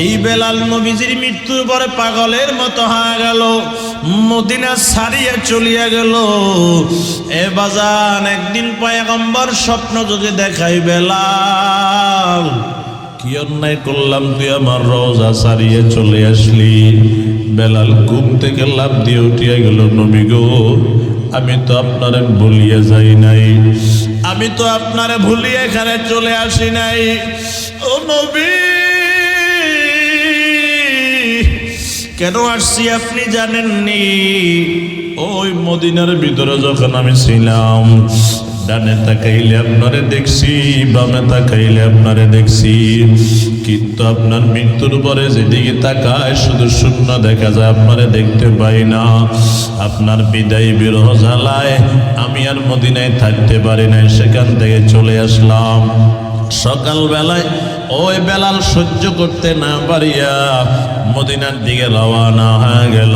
এই বেলাল নবীজির মৃত্যুর পরে পাগলের মতো হয়ে গেল, মদিনা ছাড়িয়ে চলিয়া গেল। এ বাজান, একদিন পয়গম্বর স্বপ্ন যদি দেখাই বেলাল, কি অন্যায় করলাম তুই আমার রোজা সারিয়ে চলে আসলি? বেলাল ঘুম থেকে লাভ দিয়ে উঠিয়া গেল, নবী গো, আমি তো আপনারে ভুলিয়ে যাই নাই। আমি তো আপনারে ভুলিয়ে এখানে চলে আসি নাই। ও নবী কেন আসছি আপনি জানেননি? ওই মদিনার ভিতরে যখন আমি ছিলাম, ডানে তাকাইলে আপনারে দেখছি, বামে তাকাইলে আপনারে দেখছি। কিন্তু আপনার মৃত্যুর পরে যেদিকে তাকায়, শুধু শূন্য দেখা যায়, আপনারে দেখতে পাই না। আপনার বিদায় বিরহ জ্বালায়, আমি আর মদিনায় থাকতে পারি নাই, সেখান থেকে চলে আসলাম। সকালবেলায় ওই বেলাল সহ্য করতে না পারিয়া মদিনার দিকে রওয়ানা হয়ে গেল।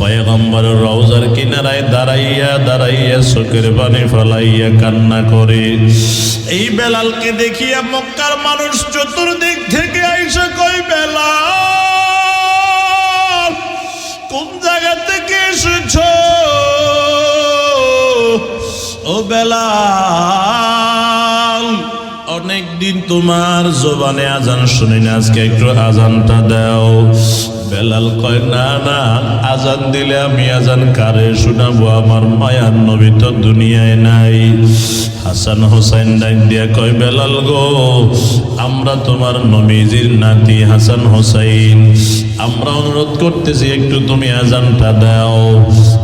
পয়গম্বর রওজার কিনারায় দাঁড়াইয়া দাঁড়াইয়া চোখের পানি ফলাইয়া কান্না করে। এই বেলালকে দেখিয়া মক্কার মানুষ চতুর্দিক থেকে আইসা কই বেলাল, কোন জায়গা থেকে এসেছ? ও দিন তোমার জবানে আজান শুনি না, আজকে একটু আজানটা দাও। বেলাল কয়, না না, আজান দিলে আমি আজান কারে শোনাবো? আমার মায়ার নবী তো দুনিয়ায় নাই। হাসান হোসেন ডাক দিয়া কয়, বেলাল গো, আমরা তোমার নবীজির নাতি হাসান হোসেন আমরা অনুরোধ করতেছি, একটু তুমি আজানটা দাও।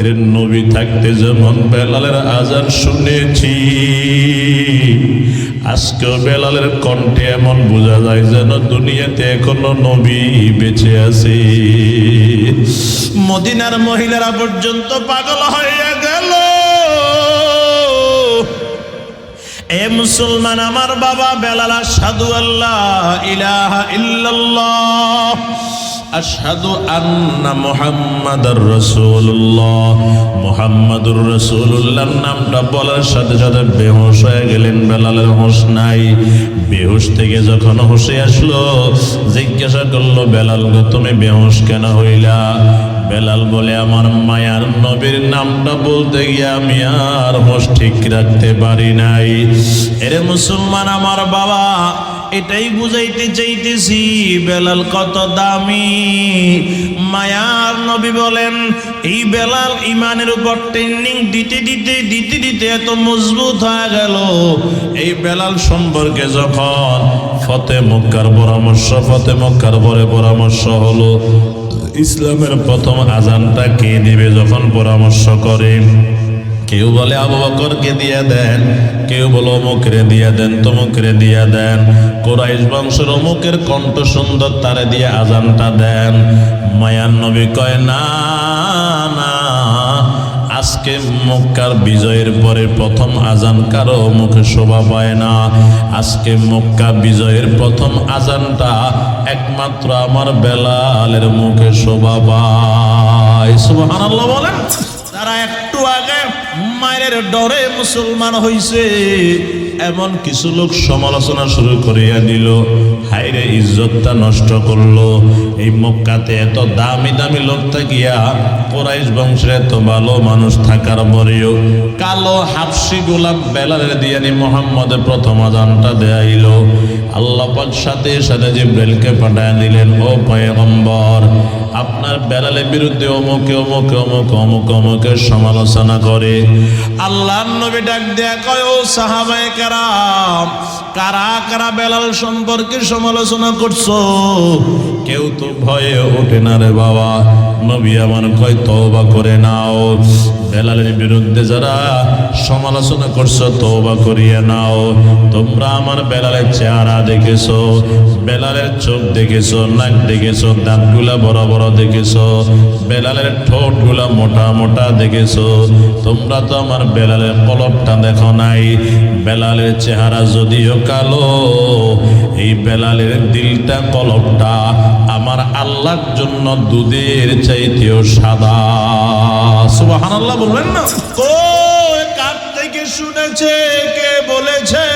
এর নবী থাকতে যেমন বেলালের আজান শুনেছি। আজকেও বেলালের কণ্ঠে এমন বোঝা যায় যেন দুনিয়াতে এখনও নবী বেঁচে আছে। মদিনার মহিলারা পর্যন্ত পাগল হয়ে গেল। এ মুসলমান আমার বাবা বেলালা সাধু আল্লাহ ইলাহা ইল্লাল্লাহ। আশহাদু আন্না মুহাম্মাদার রাসূলুল্লাহ। মুহাম্মাদুর রাসূলুল্লাহর নামটা বলার সাথে সাথে বেহুশ হয়ে গেলেন বেলালের নাই। বেহুশ থেকে যখন হোশে আসলো, জিজ্ঞাসা করল, বেলাল গো, তুমি বেহুশ কেন হইলা? বেলাল বলে, আমার মায়ার নবীর নামটা বলতে গিয়ে আমি আর হোশ ঠিক রাখতে পারি নাই। এরে মুসলমান আমার বাবা এটাই বুঝাইতে চাইতেছি, বেলাল কত দামি। মায়ার নবী বলেন, এই বেলাল ইমানের উপর ট্রেনিং দিতে দিতে দিতে দিতে এত মজবুত হয়ে গেল। এই বেলাল সম্পর্কে যখন ফতে মক্কার পরামর্শ, ফতে মক্কার পরে পরামর্শ হলো, ইসলামের প্রথম আজানটা কে দিবে যখন পরামর্শ করে? কেউ বলে আবু বকরকে দিয়ে দেন, কেউ বলে অমুকরে দিয়ে দেন, তমুকরে দিয়ে দেন। কোরাইশ বংশের অমুকের কণ্ঠ সুন্দর, তারে দিয়ে আজানটা দেন। মায়ান নবী কয়, না না, আজকে মক্কার বিজয়ের পরে প্রথম আজান কারও মুখে শোভা পায় না। আজকে মক্কা বিজয়ের প্রথম আজানটা একমাত্র আমার বেলালের মুখে শোভা পায়। সুবহানাল্লাহ বলেন। তারা একটু আগে মায়ের ডরে মুসলমান হইছে। এমন কিছু লোক সমালোচনা শুরু করিয়া দিল হাইরে ইজ্জতটা নষ্ট করল। এই মক্কাতে এত দামি দামি লোক থাকিয়া কোরাইশ বংশের এত ভালো মানুষ থাকার পরেও কালো হাফসি গোলাপ বেলালের দিয়ানি মোহাম্মদের প্রথম আজানটা দেয়াইল। আল্লাহ পাক সাথে সাথে জিব্রাইলকে পাঠায় দিলেন, ও পয়গম্বর, আপনার বেলালের বিরুদ্ধে অমুকে অমুকে, অমুক অমুক অমুকের সমালোচনা করে। আল্লাহ নবী ডাক দেয়া কয়, ও সাহাবায়ে কারাম। কারা কারা বেলাল সম্পর্কে সমালোচনা করছ? কেউ তো ভয়ে ওঠে না রে বাবা। নবী আমার কয়, তওবা করে নাও। বেলালের বিরুদ্ধে যারা সমালোচনা করছ, তওবা করিয়ে নাও। তোমরা আমার বেলালের চেহারা দেখেছ, বেলালের চোখ দেখেছ, নাক দেখেছ, দাঁতগুলা বড় বড় দেখেছ, বেলালের ঠোঁটগুলা মোটা মোটা দেখেছ। তোমরা তো আমার বেলালের কলপটা দেখো নাই। বেলালের চেহারা যদিও কালো, এই বেলালের দিলটা কলপটা আমার আল্লাহর জন্য দুধের চাইতেও সাদা। সুবহানাল্লাহ বলবেন না? ও কার থেকে শুনেছে, কে বলেছে?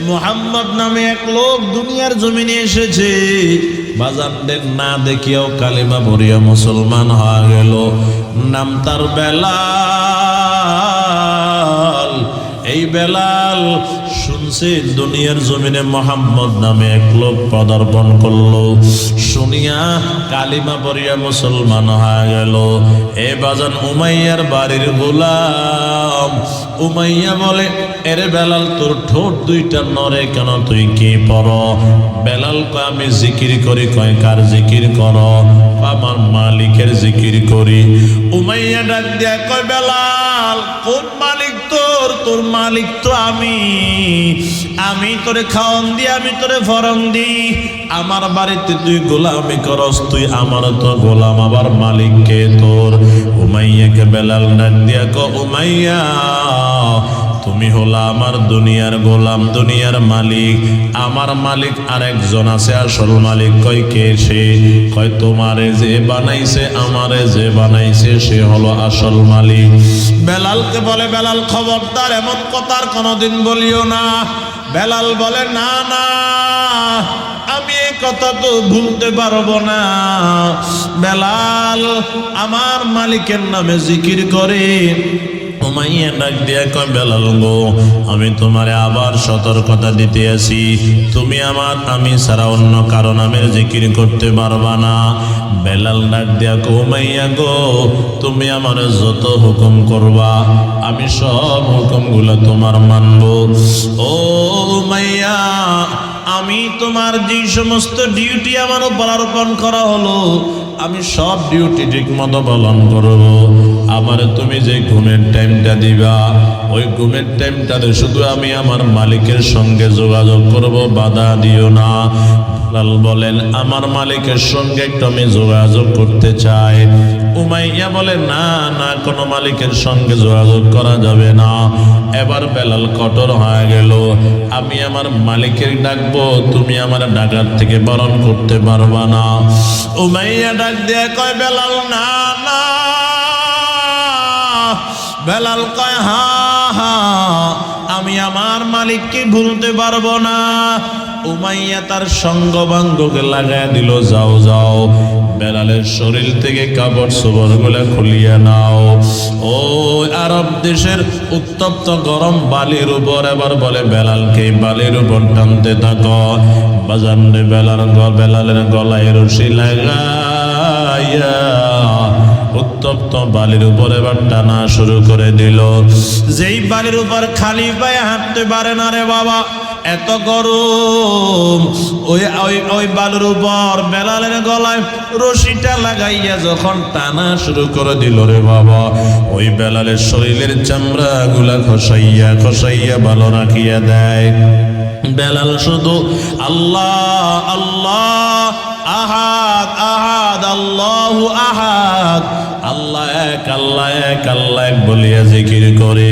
মোহাম্মদ নামে এক লোক দুনিয়ার জমিনে এসেছে। বাজানদের না দেখিয়াও কালিমা ভরিয়া মুসলমান হয়ে গেল। নাম তার বেলাল। এই বেলাল শুনছে, দুনিয়ার জমিনে মোহাম্মদ নামে এক লোক পদার্পণ করল। কালিমা এ বাজান উমাইয়ার বাড়ির গোলাম। উমাইয়া বলে, এরে বেলাল, তোর ঠোঁট দুইটা নরে কেন? তুই কি পর বেলাল আমি জিকির করি। কয়, কার জিকির কর? আমার মালিকের জিকির করি। উমাইয়া ডাক দিয়া কয়, বেলাল, কোন মালিক তোর তোর মালিক তো আমি। আমি তোরে খাওয়ান দি, আমি তোরে ফরম দি। আমার বাড়িতে তুই গোলামি করস, তুই আমার তো গোলাম, আবার মালিক কে তোর? উমাইয়াকে বেলাল নাক দিয়া ক, উমাইয়া তুমি হলা আমার দুনিয়ার গোলাম, দুনিয়ার মালিক। আমার মালিক আরেকজন আছে, আসল মালিক কয় কে সে? কয় তোমারে যে বানাইছে, আমারে যে বানাইছে, সে হলো আসল মালিক। বেলালকে বলে, বেলাল খবরদার, এমন কথার কোনোদিন বলিও না। বেলাল বলে, না না, আমি এই কথা তো ভুলতে পারব না। বেলাল আমার মালিকের নামে জিকির করে। উমাইয়া ডাক দিয়া কয় বেলাল গো আমি তোমারে আবার সতর্কতা দিতে আসি তুমি আমার আমি ছাড়া অন্য কারও নামের জিকির করতে পারবা না। বেলাল ডাক দিয়া কো উমাইয়া গো, তুমি আমার যত হুকুম করবা, আমি সব হুকুমগুলো তোমার মানবো। ও উমাইয়া আমি তোমার যে সমস্ত ডিউটি আমার উপর আরোপণ করা হলো আমি সব ডিউটি ঠিক মতো পালন করব। আমার তুমি যে ঘুমের টাইমটা দিবা, ওই ঘুমের টাইমটাতে শুধু আমি আমার মালিকের সঙ্গে যোগাযোগ করব, বাধা দিও না। লাল বলেন, আমার মালিকের সঙ্গে একটু আমি যোগাযোগ করতে চাই। উমাইয়া বলে, না না, কোনো মালিকের সঙ্গে যোগাযোগ করা যাবে না। এবার বেলাল কঠোর হয়ে গেল। আমি আমার মালিকের ডাকবো, তুমি আমার ডাকার থেকে বরণ করতে পারবা না। উমাইয়া ডাক দিয়ে কয়, বেলাল, না না। বেলাল কয়, হা হা, আমি আমার মালিককে ভুলতে পারব না। উমাইয়া তার সঙ্গবাঙ্গকে লাগায় দিল, যাও যাও বেলালের শরীর থেকে কাপড় চোপড়গুলা খুলিয়ে নাও। ও আরব দেশের উত্তপ্ত গরম বালির উপর এবার বলে বেলালকে বালির উপর টানতে থাকো। বাজানরে বেলার বেলালের গলায় রশি লাগাইয়া উত্তপ্ত বালির উপর এবার টানা শুরু করে দিল। যেই বালির উপর খালি পায়ে হাঁটতে পারে না রে বাবা এত গরম। ওই ওই বালুর উপর বেলালের গলায় রশিটা লাগাইয়া যখন টানা শুরু করে দিল রে বাবা, ওই বেলালের শরীরের চামড়া গুলা খসাইয়া খসাইয়া ভালো রাখিয়া দেয়। বেলাল শুধু, আল্লাহ আল্লাহ, আহাদ আহাদ, আল্লাহ আহাদ আল্লাহ এক আল্লাহ এক আল্লাহ এক বলিয়া জিকির করে।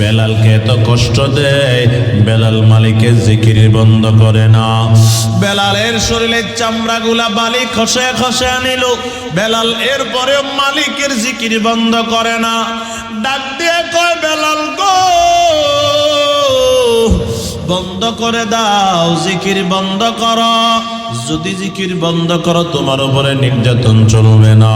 বেলালকে এত কষ্ট দেয়, বেলাল মালিকের জিকির বন্ধ করে না। বেলালের শরীরের চামড়াগুলা বালি খসে খসে আনিল বেলাল এরপরেও মালিকের জিকির বন্ধ করে না। ডাক দিয়ে কয়, বেলাল গো, বন্ধ করে দাও, জিকির বন্ধ করো। যদি জিকির বন্ধ করো, তোমার উপরে নির্যাতন চলবে না।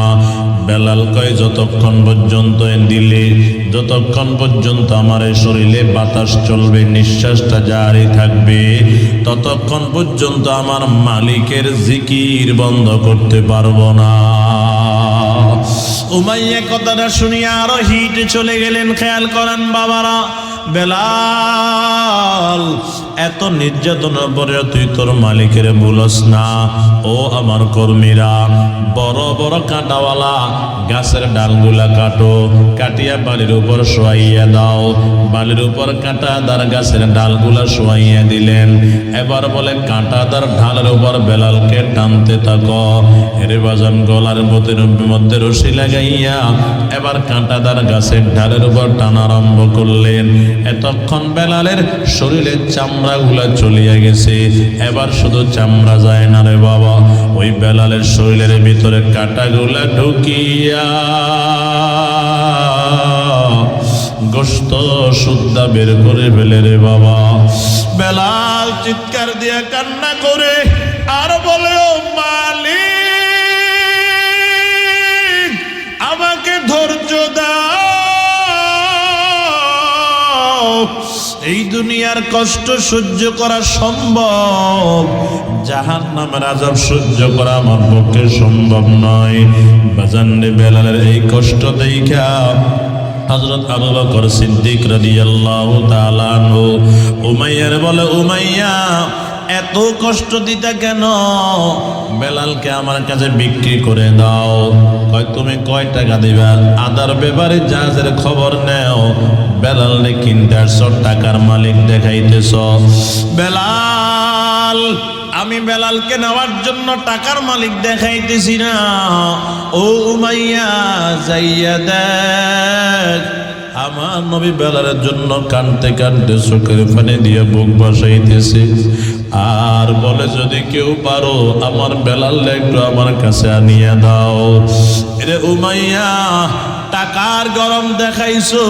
বেলাল কয়, যতক্ষণ পর্যন্ত দিলে, যতক্ষণ পর্যন্ত আমার শরীরে বাতাস চলবে, নিঃশ্বাসটা জারি থাকবে, ততক্ষণ পর্যন্ত আমার মালিকের জিকির বন্ধ করতে পারব না। উমাইয়া কথাটা শুনিয়া আরও হিট চলে গেলেন। খেয়াল করেন বাবারা, বেলাল এত নির্যাতনের পরে তুই তোর মালিকের বলস না? ও আমার কর্মীরা, বড় বড় কাঁটাওয়ালা, গাছের ডালগুলা কাটো, কাটিয়া বালির উপর শোয়াইয়া দাও। বালির উপর কাঁটাদার গাছের ডালগুলা শোয়াইয়া দিলেন। এবার বলে, কাঁটাদার ঢালের উপর বেলালকে টানতে থাকো। হেরে বাজান গলার মধ্যে মধ্যে রশি লাগাইয়া এবার কাঁটাদার গাছের ঢালের উপর টানা আরম্ভ করলেন। এতক্ষণ বেলালের শরীরের চামড়াগুলা চলিয়া গেছে। এবার শুধু চামড়া যায় না রে বাবা। ওই বেলালের শরীরের ভিতরে কাটাগুলা ঢুকিয়া গোস্ত সুদ্ধা বের করে ফেলে রে বাবা। বেলাল চিৎকার দিয়ে কান্না করে আর বলে, ও এই দুনিয়ার কষ্ট সহ্য করা সম্ভব। জাহান নামের আজাব সহ্য করা আমার পক্ষে সম্ভব নয়। বাজান্ডে বেলালের এই কষ্ট দেখা হযরত আবু বকর সিদ্দিক রাদিয়াল্লাহু তাআলা আনহু উমাইয়ার বলে, উমাইয়া, এত কষ্ট দিতে কেন? বেলালকে আমার কাছে বিক্রি করে দাও। কয়, তুমি কয় টাকা দিবা? আদার ব্যাপারে জাহাজের খবর নেও। বেলাল রে আসছো টাকার মালিক দেখাইতেছ। বেলাল, আমি বেলালকে নেওয়ার জন্য টাকার মালিক দেখাইতেছি না। ও উমাইয়া, যাইয়া দেখ। আমার নবী বেলালের জন্য কানতে কানতে চোখের ফানে দিয়ে বুক বসাইতেছে। আর বলে যদি কেউ পারো, আমার বেলাল একটু আমার কাছে আনিয়ে দাও। রে উমাইয়া, টাকার গরম দেখাইছো।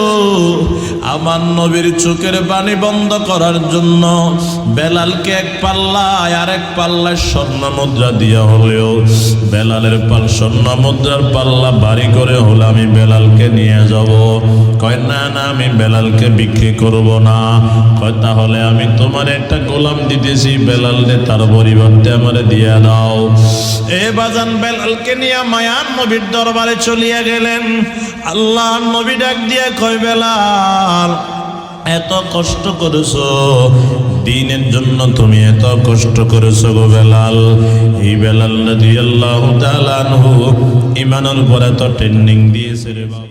আমার নবীর চোখের পানি বন্ধ করার জন্য বেলালকে এক পাল্লা আর এক পাল্লা স্বর্ণ মুদ্রা দিয়া হলেও বেলালের পাল স্বর্ণ মুদ্রার পাল্লা বাড়ি করে হলে আমি বেলালকে নিয়ে যাব। কয়, না না, আমি বেলালকে বিক্রি করব না। কয়, তাহলে আমি তোমার একটা গোলাম দিতেছি। বেলাল দে তার পরিবর্তে আমারে দিয়ে দাও। এ বাজান বেলালকে নিয়ে মায়ান নবীর দরবারে চলিয়া গেলেন। আল্লাহ নবী ডাক দিয়ে কয়, বেলাল এত কষ্ট করেছ, দিনের জন্য তুমি এত কষ্ট করেছ গো বেলাল। এই বেলাল রাদিয়াল্লাহু তাআলা আনহু ইমানের উপর এত ট্রেনিং দিয়েছে রে বাবা।